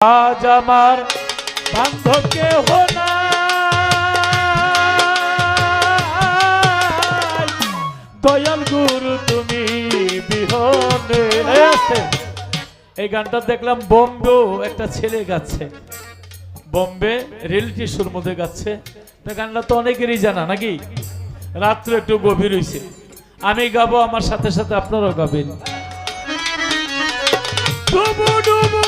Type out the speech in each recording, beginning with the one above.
আজ আমার বান্ধব কেহ। দয়াল গুরু, তুমি এই গানটা দেখলাম বোম্বেও একটা ছেলে গাচ্ছে। বোম্বে রিয়েলিটি শোর মধ্যে গাচ্ছে। তা গানটা তো অনেকেরই জানা, নাকি? রাত্রে একটু গভীর হয়েছে আমি গাবো আমার সাথে সাথে আপনারাও গাবেন। ডুবু ডুবু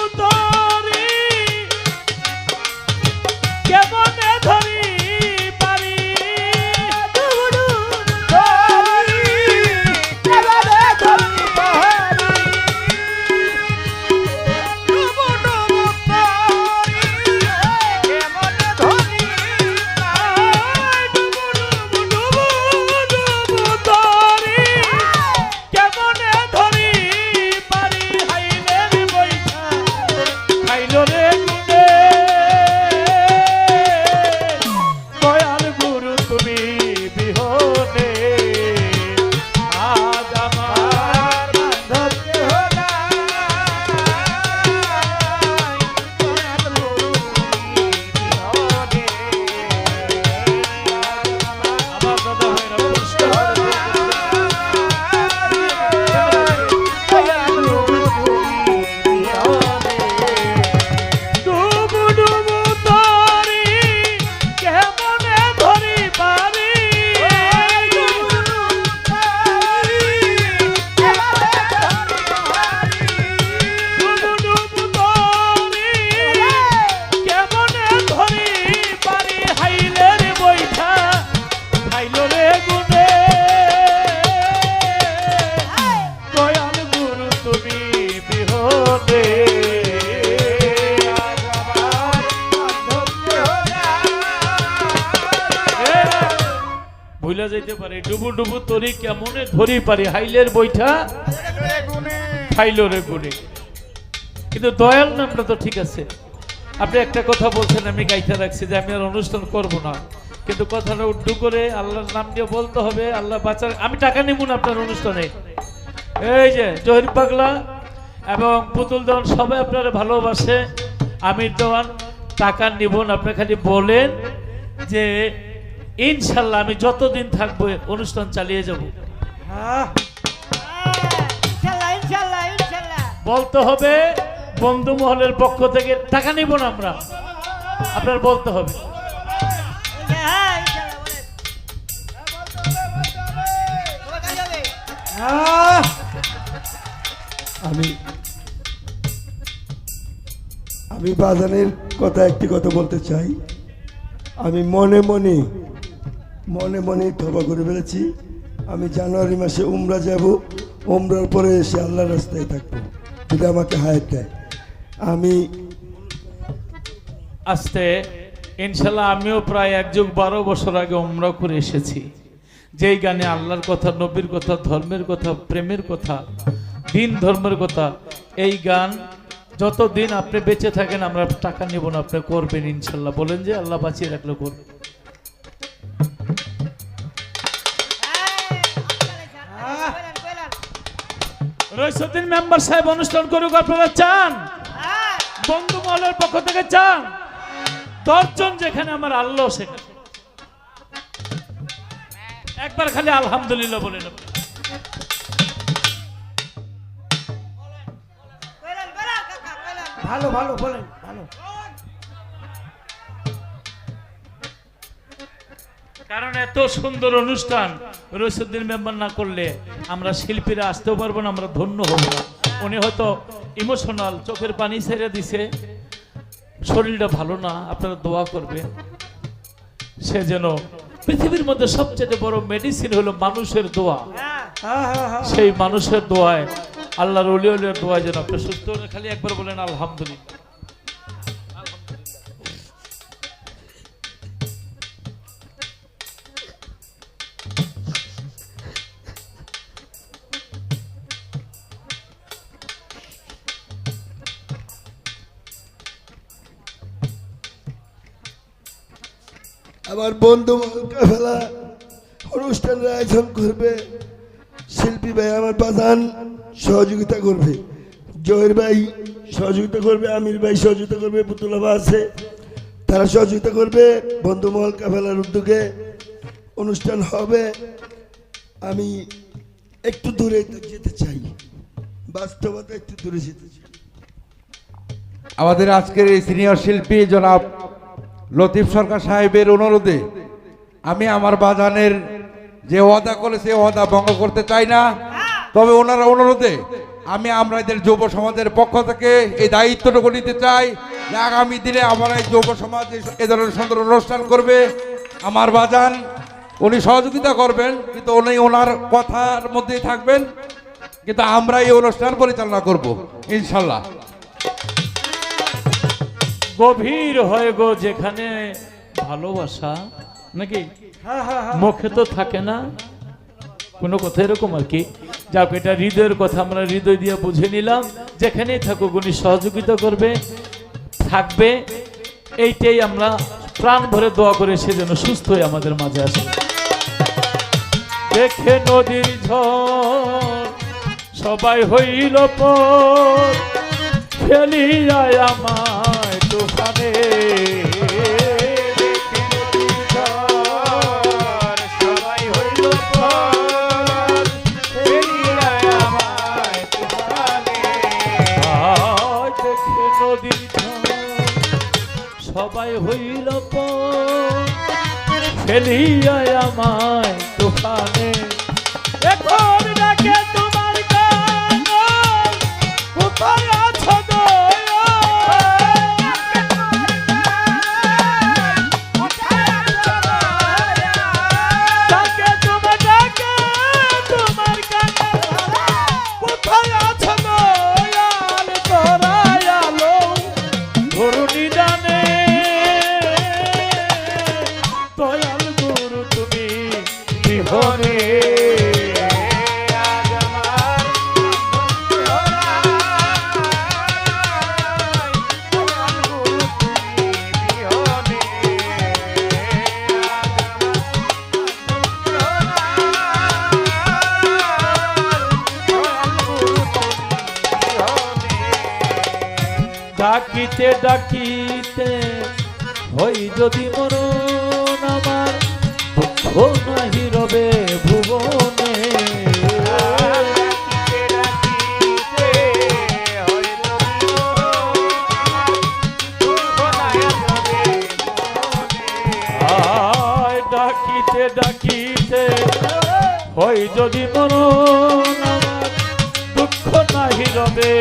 ডুবু ডুবু তরি কেমনে ধরি পারি? হাইলের বৈঠা খাইল রে গুনে। কিন্তু দয়াল নামটা তো ঠিক আছে। আপনি একটা কথা বলছেন, আমি গাইতে রাখছি যে আমি আর অনুষ্ঠান করব না। কিন্তু কথাটা উড্ডু করে আল্লাহর নাম দিয়ে বলতে হবে, আল্লাহ বাঁচার আমি টাকা নিব না আপনার অনুষ্ঠানে। এই যে, জহির পাগলা এবং পুতুল দেওয়ান সবাই আপনারা ভালোবাসে। আমির দেওয়ান টাকা নিব না, আপনি খালি বলেন যে ইনশাল্লাহ আমি যতদিন থাকব অনুষ্ঠান চালিয়ে যাব। বলতে হবে বন্ধু মহলের পক্ষ থেকে টাকা নিব না আমরা। আপনার বলতে হবে। হ্যাঁ হবে আমি আমি বাজানের কথা একটি কথা বলতে চাই। আমি মনে মনে মনে মনে তবা করে ফেলেছি। আমি জানুয়ারি মাসে উমরা যাব, উমরার পরে এসে আল্লাহ রাস্তায় থাকব। যদি আমাকে হায়াত দেয়। আমি আসতে, ইনশাল্লাহ আমিও প্রায় এক যুগ বারো বছর আগে ওমরা করে এসেছি। যেই গানে আল্লাহর কথা, নবীর কথা, ধর্মের কথা, প্রেমের কথা, দিন ধর্মের কথা, এই গান যতদিন আপনি বেঁচে থাকেন আমরা টাকা নেব না আপনি করবেন ইনশাল্লাহ। বলেন যে আল্লাহ বাঁচিয়ে রাখলে করবেন হ্যাঁ। রইসুদ্দিন মেম্বার সাহেব অনুষ্ঠান করুক আপনারা চান? হ্যাঁ। বন্ধু মহলের পক্ষ থেকে চান? দশজন যেখানে আমার আল্লাহ সেখানে। একবার খালি আলহামদুলিল্লাহ বলে নেব ভালো ভালো বলেন ভালো। কারণ এত সুন্দর অনুষ্ঠান রইসুদ্দিন মেম্বার না করলে আমরা শিল্পীরা আসতেও পারব না আমরা ধন্য হব না। উনি হয়তো ইমোশনাল চোখের পানি ছেড়ে দিছে। শরীরটা ভালো না আপনারা দোয়া করবেন। সে যেন পৃথিবীর মধ্যে সবচেয়ে বড় মেডিসিন হলো মানুষের দোয়া। হ্যাঁ। সেই মানুষের দোয়ায় আল্লাহর অলি দোয়ায় যেন আপনি সুস্থ খালি একবার বলেন, আলহামদুলিল্লাহ। আমার বন্ধু ফেলা অনুষ্ঠানের আয়োজন করবে শিল্পী ভাই আমার বাজান। সহযোগিতা করবে। জয়ের ভাই সহযোগিতা করবে, আমির ভাই সহযোগিতা করবে পুতুলাবা আছে। তারা সহযোগিতা করবে, বন্ধুমহল কাফেলার উদ্যোগে অনুষ্ঠান হবে। আমি একটু দূরে যেতে চাই। বাস্তবতা একটু দূরে যেতে চাই। আমাদের আজকের এই সিনিয়র শিল্পী জনাব লতিফ সরকার সাহেবের অনুরোধে আমি আমার বাজানের যে ওয়াদা করেছে, ওয়াদা ভঙ্গ করতে চাই না। তবে ওনারা অনুরোধে আমি আমরা এদের যুব সমাজের পক্ষ থেকে এই দায়িত্বটুকু নিতে চাই যে আগামী দিনে আমার এই যুব সমাজ এ ধরনের সুন্দর অনুষ্ঠান করবে। আমার বাজান উনি সহযোগিতা করবেন কিন্তু উনি ওনার কথার মধ্যেই থাকবেন। কিন্তু আমরা এই অনুষ্ঠান পরিচালনা করব ইনশাল্লাহ। গভীর হয় গো যেখানে ভালোবাসা নাকি? হ্যাঁ হ্যাঁ হ্যাঁ। মুখে তো থাকে না। কোনো কথা এরকম আর কি? যাক, এটা হৃদয়ের কথা, আমরা হৃদয় দিয়ে বুঝে নিলাম। যেখানেই থাকুক, উনি সহযোগিতা করবে, থাকবে। এইটাই আমরা প্রাণ ভরে দোয়া করে, সে যেন সুস্থ হয়ে আমাদের মাঝে আসে। দেখে নদীর ঝড়, সবাই হইল পর ফেলিয়ায় আমায় ডাকিতে ডাকিতে হই যদি মরণ আমার দুঃখ নাহি রবে ভুবনে। ডাকিতে ডাকিতে হই যদি মরণ দুঃখ নাহি রবে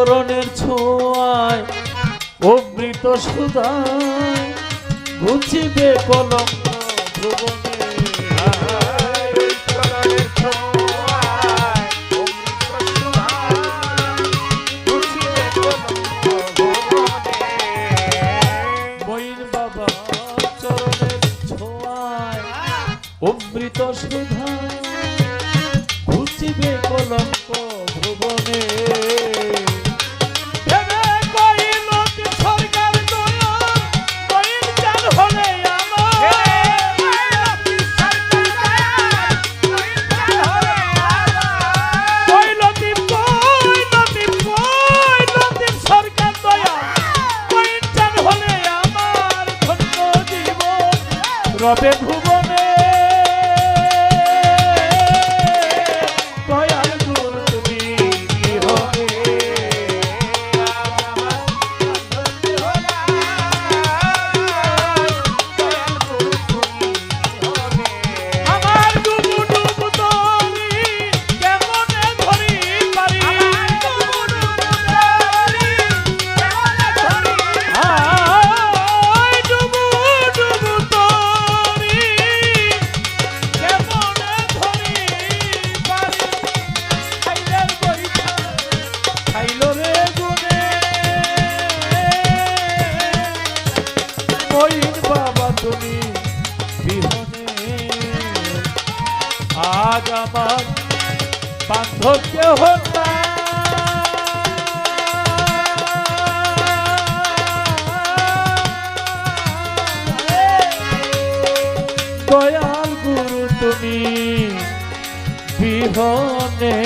চরণের ছোঁয়ায় অমৃত সুদায় ঘুচিবে কলম আজ আমার বান্ধব দয়াল গুরু তুমি বিহনে